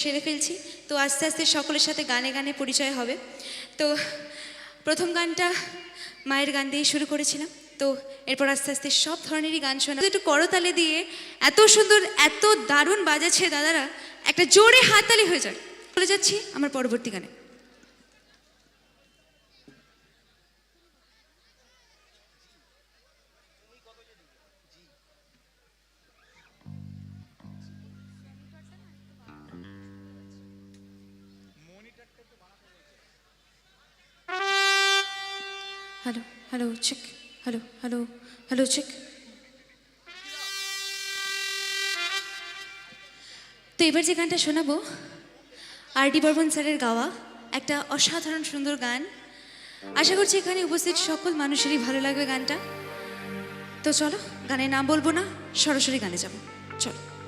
সেরে ফেলছি। তো আস্তে আস্তে সকলের সাথে গানে গানে পরিচয় হবে। তো প্রথম গানটা মায়ের গান দিয়ে শুরু করেছিলাম। তো এরপর আস্তে আস্তে সব ধরনেরই গান শোনা একটু করতালে দিয়ে এত সুন্দর, এত দারুণ বাজাচ্ছে দাদারা, একটা জোরে হাততালি হয়ে যায়। চলে যাচ্ছি আমার পরবর্তী গানে। Hello hello check hello hello hello check তো এবার যে গানটা শোনাবো আর ডি বর্মন স্যারের গাওয়া একটা অসাধারণ সুন্দর গান। আশা করছি এখানে উপস্থিত সকল মানুষেরই ভালো লাগবে গানটা। তো চলো, গানের নাম বলব না, সরাসরি গানে যাব। চলো।